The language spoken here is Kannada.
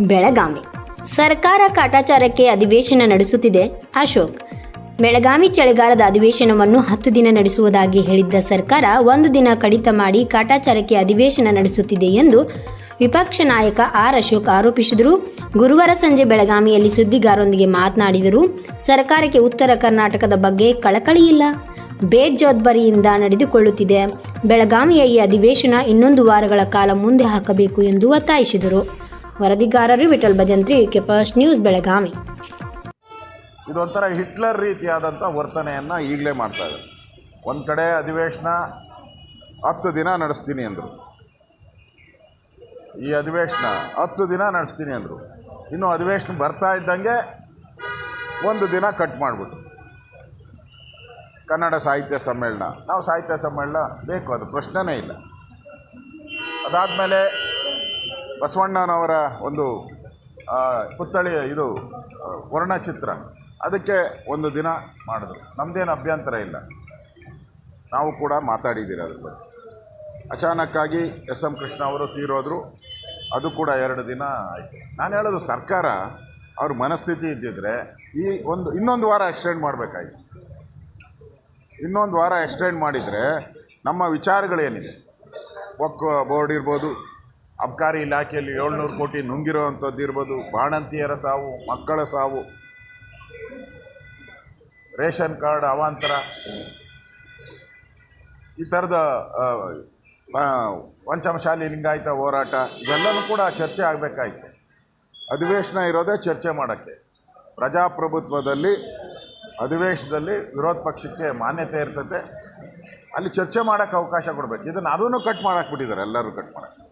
ಬೆಳಗಾವಿ. ಸರ್ಕಾರ ಕಾಟಾಚಾರಕ್ಕೆ ಅಧಿವೇಶನ ನಡೆಸುತ್ತಿದೆ ಅಶೋಕ್. ಬೆಳಗಾವಿ ಚಳಿಗಾಲದ ಅಧಿವೇಶನವನ್ನು ಹತ್ತು ದಿನ ನಡೆಸುವುದಾಗಿ ಹೇಳಿದ್ದ ಸರ್ಕಾರ ಒಂದು ದಿನ ಕಡಿತ ಮಾಡಿ ಕಾಟಾಚಾರಕ್ಕೆ ಅಧಿವೇಶನ ನಡೆಸುತ್ತಿದೆ ಎಂದು ವಿಪಕ್ಷ ನಾಯಕ ಆರ್ ಅಶೋಕ್ ಆರೋಪಿಸಿದರು. ಗುರುವಾರ ಸಂಜೆ ಬೆಳಗಾವಿಯಲ್ಲಿ ಸುದ್ದಿಗಾರರೊಂದಿಗೆ ಮಾತನಾಡಿದರು. ಸರ್ಕಾರಕ್ಕೆ ಉತ್ತರ ಕರ್ನಾಟಕದ ಬಗ್ಗೆ ಕಳಕಳಿ ಇಲ್ಲ. ಬೇಜವಾಬ್ದಾರಿಯಿಂದ ನಡೆದುಕೊಳ್ಳುತ್ತಿದೆ. ಬೆಳಗಾವಿಯ ಈ ಅಧಿವೇಶನ ಇನ್ನೊಂದು ವಾರಗಳ ಕಾಲ ಮುಂದೆ ಹಾಕಬೇಕು ಎಂದು ಒತ್ತಾಯಿಸಿದರು. ವರದಿಗಾರರು Vithal Bhajantri K first news Belagavi. ಇದೊಂಥರ ಹಿಟ್ಲರ್ ರೀತಿಯಾದಂಥ ವರ್ತನೆಯನ್ನು ಈಗಲೇ ಮಾಡ್ತಾ ಇದ್ದಾರೆ. ಒಂದು ಕಡೆ ಅಧಿವೇಶನ ಹತ್ತು ದಿನ ನಡೆಸ್ತೀನಿ ಅಂದರು. ಈ ಅಧಿವೇಶನ ಹತ್ತು ದಿನ ನಡೆಸ್ತೀನಿ ಅಂದರು. ಇನ್ನು ಅಧಿವೇಶನ ಬರ್ತಾ ಇದ್ದಂಗೆ ಒಂದು ದಿನ ಕಟ್ ಮಾಡಿಬಿಟ್ಟು. ಕನ್ನಡ ಸಾಹಿತ್ಯ ಸಮ್ಮೇಳನ. ನಾವು ಸಾಹಿತ್ಯ ಸಮ್ಮೇಳನ ಬೇಕು, ಅದು ಪ್ರಶ್ನೆನೇ ಇಲ್ಲ. ಅದಾದಮೇಲೆ ಬಸವಣ್ಣನವರ ಒಂದು ಪುತ್ಥಳಿಯ ಪುತ್ಥಳಿ ಇದು, ವರ್ಣಚಿತ್ರ. ಅದಕ್ಕೆ ಒಂದು ದಿನ ಮಾಡಿದ್ರು. ನಮ್ಮದೇನು ಅಭ್ಯಂತರ ಇಲ್ಲ. ನಾವು ಕೂಡ ಮಾತಾಡಿದ್ದೀರಿ ಅದ್ರ ಬಗ್ಗೆ. ಅಚಾನಕ್ಕಾಗಿ ಎಸ್ ಎಂ ಕೃಷ್ಣ ಅವರು ತೀರೋದ್ರು. ಅದು ಕೂಡ ಎರಡು ದಿನ ಆಯಿತು. ನಾನು ಹೇಳೋದು ಸರ್ಕಾರ, ಅವ್ರ ಮನಸ್ಥಿತಿ ಇದ್ದಿದ್ರೆ ಈ ಒಂದು, ಇನ್ನೊಂದು ವಾರ ಎಕ್ಸ್ಟೆಂಡ್ ಮಾಡಬೇಕಾಯ್ತು. ಇನ್ನೊಂದು ವಾರ ಎಕ್ಸ್ಟೆಂಡ್ ಮಾಡಿದರೆ ನಮ್ಮ ವಿಚಾರಗಳೇನಿದೆ? ಒಕ್ಕ ಬೋರ್ಡ್ ಇರ್ಬೋದು ಅಬ್ಕಾರಿ ಇಲಾಖೆಯಲ್ಲಿ ಏಳ್ನೂರು ಕೋಟಿ ನುಂಗಿರುವಂಥದ್ದು ಇರ್ಬೋದು. ಬಾಣಂತಿಯರ ಸಾವು, ಮಕ್ಕಳ ಸಾವು, ರೇಷನ್ ಕಾರ್ಡ್ ಅವಾಂತರ. ಈ ಥರದ ಪಂಚಮಶಾಲಿ ಲಿಂಗಾಯತ ಹೋರಾಟ ಇವೆಲ್ಲವೂ ಕೂಡ ಚರ್ಚೆ ಆಗಬೇಕಾಯ್ತು. ಅಧಿವೇಶನ ಇರೋದೇ ಚರ್ಚೆ ಮಾಡೋಕ್ಕೆ. ಪ್ರಜಾಪ್ರಭುತ್ವದಲ್ಲಿ, ಅಧಿವೇಶನದಲ್ಲಿ ವಿರೋಧ ಪಕ್ಷಕ್ಕೆ ಮಾನ್ಯತೆ ಇರ್ತದೆ ಅಲ್ಲಿ ಚರ್ಚೆ ಮಾಡೋಕ್ಕೆ ಅವಕಾಶ ಕೊಡಬೇಕು. ಇದನ್ನು ಅದನ್ನು ಕಟ್ ಮಾಡಾಕ್ಬಿಟ್ಟಿದ್ದಾರೆ ಎಲ್ಲರೂ ಕಟ್ ಮಾಡಕ್ಕೆ.